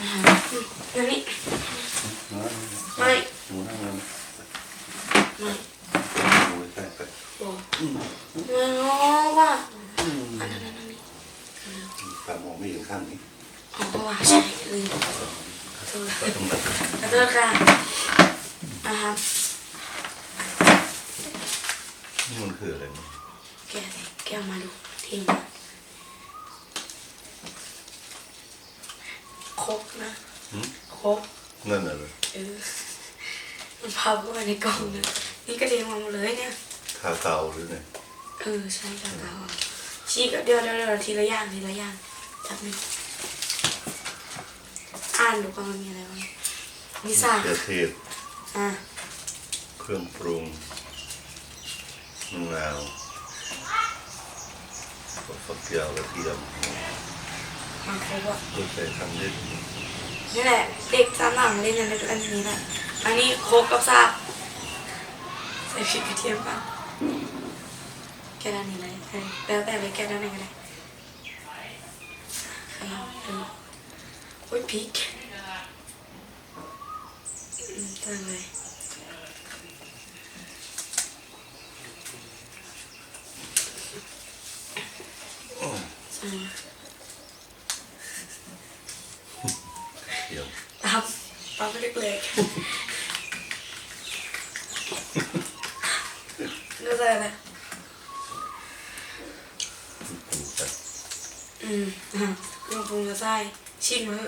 นั่นนี่ไม่หมูนั่งนั่งไม่หมูใกล้ไปบอกไม่ง้อว่ะอันนั้นนั่นนี่ตามองไม่เห็นข้างนี้อ๋อว่ะใช่ลืมขอโทษก็ต้องแบบขอโทษค่ะนะครับนี่มันคืออะไรเนี่ยแกะสิแกะออกมาดูทิ้งมา ครกนะหืมครกนั่นน่ะเลยเออมันพับเข้าไปในกล่องนะนี่ก็เรียงมาหมดเลยเนี่ยทาเกาหรือไงเออใช่ค่ะค่ะชี้ก็เดี๋ยวเดี๋ยวเดี๋ยวทีละอย่างทีละอย่างจับหนึ่งอ่านดูก่อนมันมีอะไรบ้างมีสากเกลือเทศอะเครื่องปรุงมะนาวฝักยาวกระเทียม มาครบอะเพื่อใส่ทำได้ดีนี่แหละ เด็กสามหลังเล่นอะไรกันอันนี้แหละอันนี้โคกกับสากใส่พริกกระเทียมป่ะแกด้านนี้เลยแล้วแต่เลยแกด้านไหนก็ได้ขยับดูโอ้ยพริกอืมจังเลยใช่ ตับเล็กๆก็ใส่อะไรปรุงไปอืมอะลงปรุงจะใส่ชิมมือ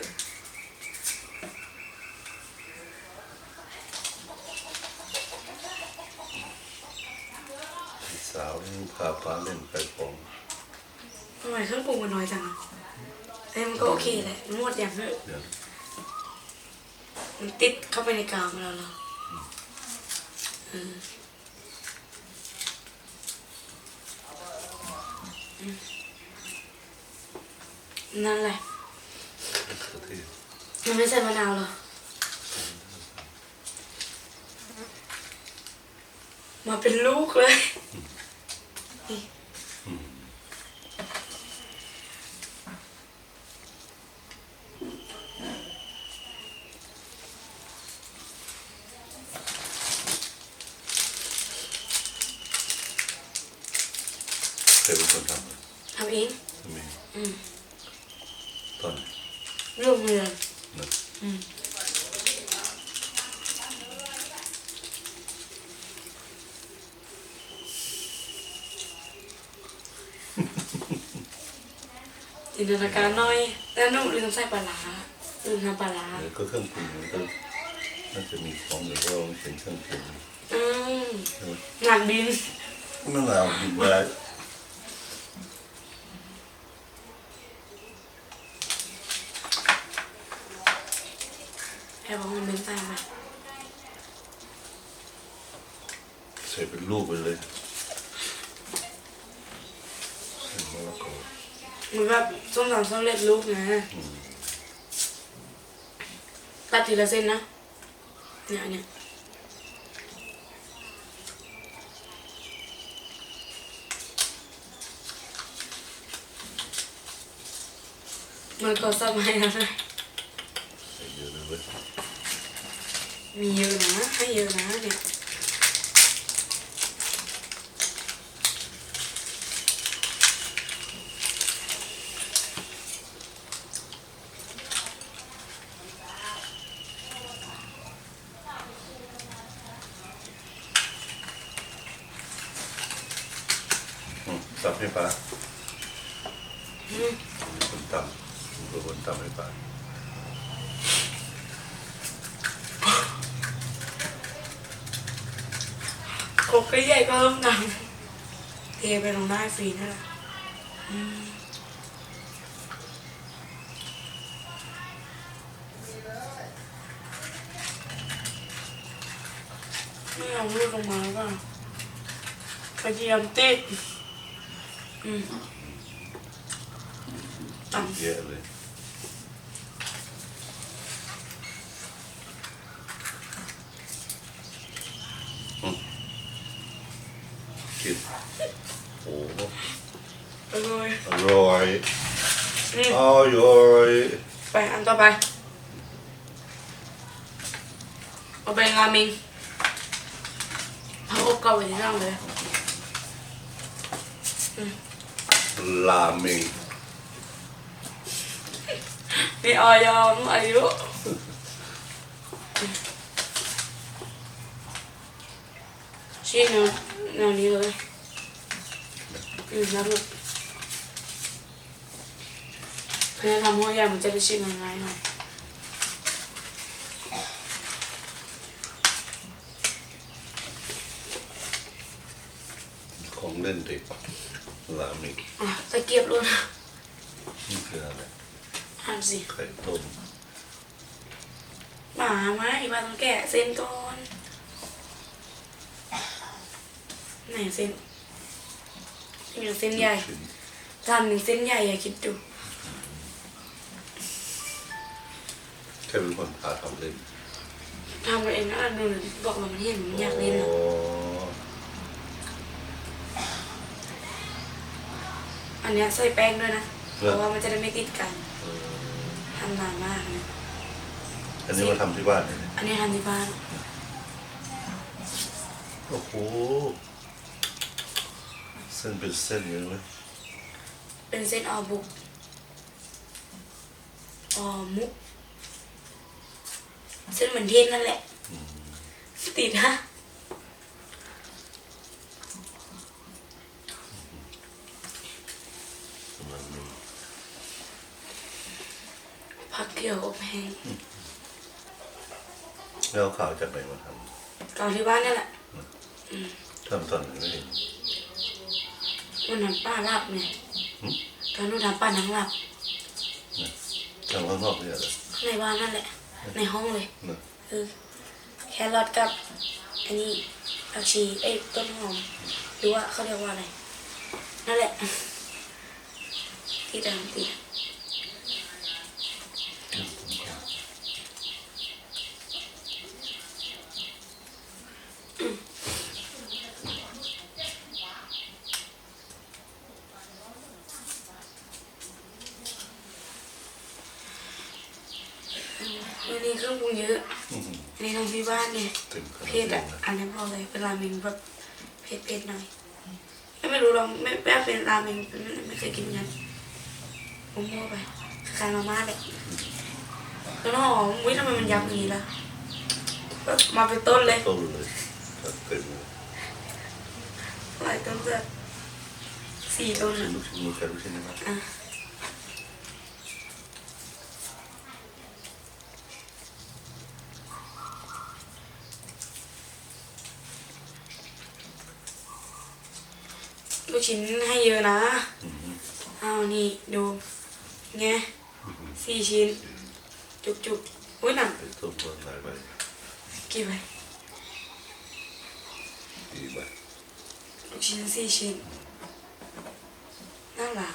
พี่สาวนี่พาป้าเล่นไปของทำไมเครื่องปรุงมันน้อยจังอะเอ้ยมันก็โอเคแหละมันหมดอย่างเนอะ เดี๋ยว มันติดเข้าไปในกาวเราแล้วเอออืมนั่นแหละกระเทียมมันไม่ใส่มะนาวเหรอ มาเป็นลูกเลยนี่ ใครเป็นคนทำอะ ทำเอง ทำเอง อืม ตอนไหนร่วมเรือนนะอืมจินตนาการหน่อย แต่หนุ่มลืมใส่ปลาร้าลืมทำปลาร้าเดี๋ยวก็เครื่องปรุงมันก็น่าจะมีของหรือว่ามันเป็นเครื่องปรุงอืมใช่ไหมหนักดินมะนาวดิบไว้แอบบอกมันเป็นใส่ไหม ใส่เป็นลูกไปเลยใส่มะละกอ มันแบบส้ม ตำสำเร็จรูปนะตัดทีละเส้นนะ เนี่ยเนี่ยมันก็สมัยนะใส่เยอะเลยเว้ยมีเยอะนะ ให้เยอะนะเนี่ย อืมสับให้ปลาอืมมีคนตำมีคนตำให้ปลาครกก็ใหญ่ก็เริ่มดังเทไปลงหน้าฟรีนั่นแหละอืมไม่เอาลูกลงมาแล้วก็กระเทียมติด อืมต่ำเยอะเลยอืมกินโอ้โหไปเลยอร่ อยนี่อร่อยไปอันต่อไปเอาไปราเมงเอาอบกรอบไว้ที่นั่งเลยราเมงมีออยอมอายุชิ้นแนวแนวนี้เลยอืมแล้วลูกเพื่อทำหัวใหญ่มันจะได้ชิ้นง่ายๆหน่อยของเล่นเด็ก ราเมงอะตะเกียบ luôn นี่คืออะไรอ่านสิไข่ต้มหมาไหมมาต้องแกะเส้นก่อนไหนเส้นมีแต่เส้นใหญ่ชิ้นทำหนึ่งเส้นใหญ่อย่าคิดดูแค่เป็นคนพาทำเล่นทำมาเองนะดูบอกเรามันเห็นมันอยากเล่นโอ้ อะ อันเนี้ยใส่แป้งด้วยนะ เพราะว่ามันจะได้ไม่ติดกันเออทำนานมากนะอันนี้มาทำที่บ้านเนี่ยอันนี้ทำที่บ้าน โอ้โห เส้นเป็นเส้นเยอะไหมเป็นเส้นออบุกออมุกเส้นเหมือนเทนนั่นแหละ ติดฮะ ราเมง ผักเขียวอบแห้ง แล้วเอาข่าวจากไหนมาทเกาที่บ้านนี่แหละำทำตอนไหนไม่เห็นมันทำป้าลาบเนี่ยหึตอนนู้นทำป้านังลาบทำข้างนอกเนี่ยเหรอข้างในบ้านนั่นแหละ ในห้องเลย นะเออแครอทกับ อันนี้ผักชีเอ้ยต้นหอมหรือว่าเขาเรียกว่าอะไร นั่นแหละ ที่ดำติดวันนี้เครื่องปรุงเยอะ อื้อ หืออันนี้ทำที่บ้านเนี่ยถึงขนาดเผ็ดนี้อะนะอันนี้พอเลยเป็นราเมงแบบเผ็ดเผ็ดๆหน่อยไม่ไม่รู้เราไม่ไม่เป็นราเมงไม่ไม่เคยกินกันผมมั่วไปคล้ายๆมาม่าเลยแล้วหอมวิทำไมมันยับอย่างนี้ล่ะแบบมาเป็นต้นเลยต้นเลยจัดเต็มเลยหลายต้นจะสี่ต้นชิ้นอะลูกชิ้นมือแค่ลูกชิ้นนะอะ ลูกชิ้นให้เยอะนะอื้อหือเอานี่ดูไงสี่ชิ้น จุกจุกๆอุ้ยหนังไข่ต้มก็หลายใบกี่ใบดีใบลูกชิ้นสี่ชิ้นน่ารัก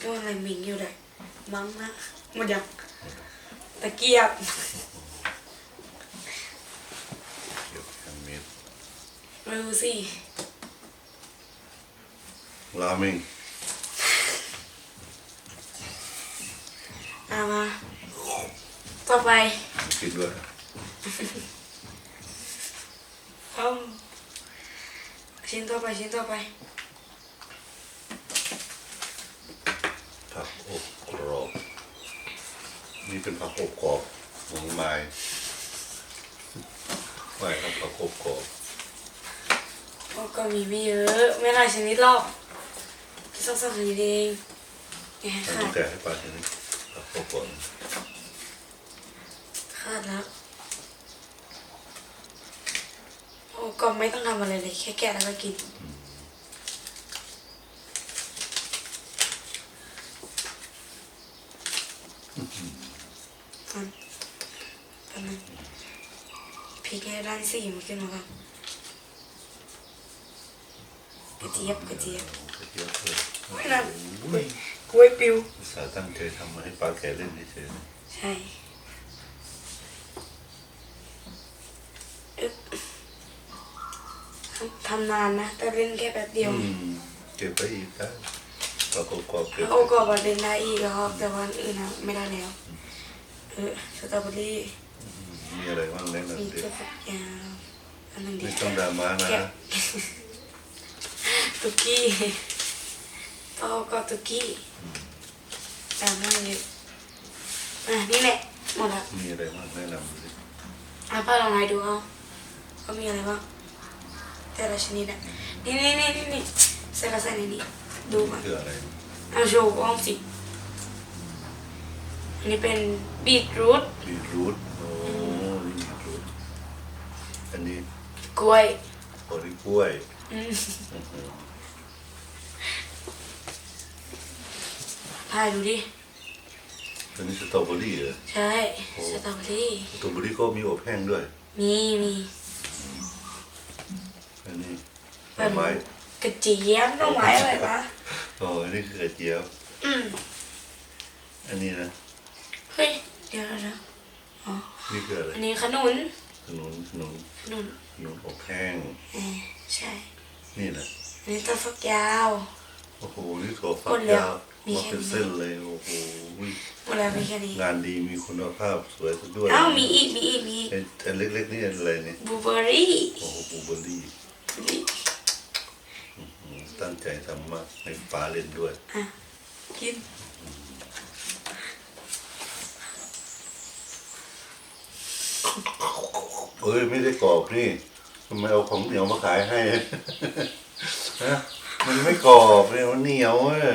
ก็อะไรมิงอยู่เลยมั้งนะหมดยังตะเกียบเกี่ยวกับเม็ดมาดูสิ ราเมงเอามาต่อไปคิดว่าเอาชิ้นต่อไปชิ้นต่อไปผักอบกรอบ นี่เป็นผักอบกรอบของไม้ไม่ครับผักอบกรอบ โอ้ก็มีไม่เยอะ ไม่หลายชนิดหรอก สองสามชนิดเองแหมอันขานี้ดแต่ให้ปลาทีนี้ผักอบกรอบขาดแล้วโอ้ก็ไม่ต้องทำอะไรเลย แค่แกะแล้วก็กินตอนตอนนั้นพริกให้ด้านสีมันขึ้นมาก่อนก ระเจี๊ยบกระเจี๊ยบกระเทียมเลยไม่นานโอ้ยกล้วยปิว อุตส่าห์ตั้งใจทำมาให้ปลาแกเล่นเฉยใช่อึ๊บทำทำนานนะแต่เล่นแค่แป๊บๆเดียวอืมเก็บไปอีกได้ผักอบกรอบเก็บโอ้ก็บอเล่นได้อีกแล้วครับแต่วันอื่นนะไม่ได้แล้ว เออสตรอเบอรี่มีอะไรบ้างแนะมีนำดิเสื้อฝักยาวอันหนึงดีไม่ต้องดราม่านะ แกะ ตุกกี้ก็ก็ตุกกี้แต่ไม่เยอะอะนี่แหละหมดละมีอะไรบ้างแนะนำดิอะป้าลองไล่ดูเอาว่ามีอะไรบ้างแต่ละชนิดอะนี่นี่นี่นี่นี่ใส่กระใส่ในนี้ดูก่อนคืออะไรเอาโชว์กล้องสิอันนี้เป็นบีทรูทบีทรูทโอ้นี่บีทรูทอันนี้กล้วยโอริกล้วยอืม อื้อหือ ถ่ายดูดิ อันนี้สตรอเบอรี่เหรอใช่สตรอเบอรี่ สตรอเบอรี่ก็มีอบแห้งด้วย มีมีอันนี้หน่อไม้กระเจี๊ยบต้องไม้อะไรวะอ๋ออันนี้คือกระเจี๊ยบอืมอันนี้นะ เฮ้ย เดี๋ยวนะอ๋อนี่คืออะไรอันนี้ขนุน ขนุนขนุนขนุนขนุนอบแห้งเออใช่ นี่นะอันนี้ต้นฟักยาว โอ้โห นี่ถั่วฝัหมกดแล้วยาว มีมาแค่เป็นนี้เส้นเลยโอ้โหหมดแล้วมีแค่นี้งานดีมีคุณภาพสวยซะด้วยเอ้ามีอีกมีอีกมีอีกไอ้อันเล็กๆนี่อะไรเนี่ยบลูเบอร์รี่โอ้โหบลูเบอร์รี่อืมตั้งใจทำมากให้ฟ้าเล่นด้วย อะกินเอ้ยไม่ได้กรอบนี่ทำไมเอาของเหนียวมาขายให้ ฮะมันไม่กรอบเนี่ยมันเหนียวเว้ย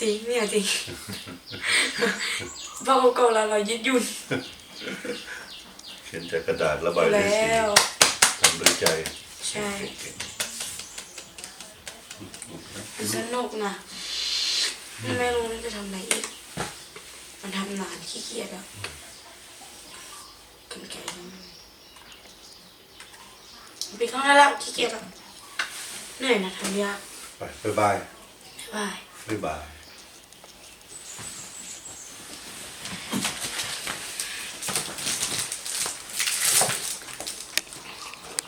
จริงเนี่ยจริงพอเก่าๆแล้วเรายืดหยุ่นเขียนจากกระดาษระบายด้วยสีแล้ว ทำด้วยใจใช่สนุกนะไม่รู้ว่าจะทำอะไรอีก มันทำนานขี้เกียจแล้วกันไก่มันไปข้างหน้าแล้วขี้เกียจแล้วเหนื่อยนะทำยากไปบ๊ายบาย บ๊ายบาย บ๊ายบาย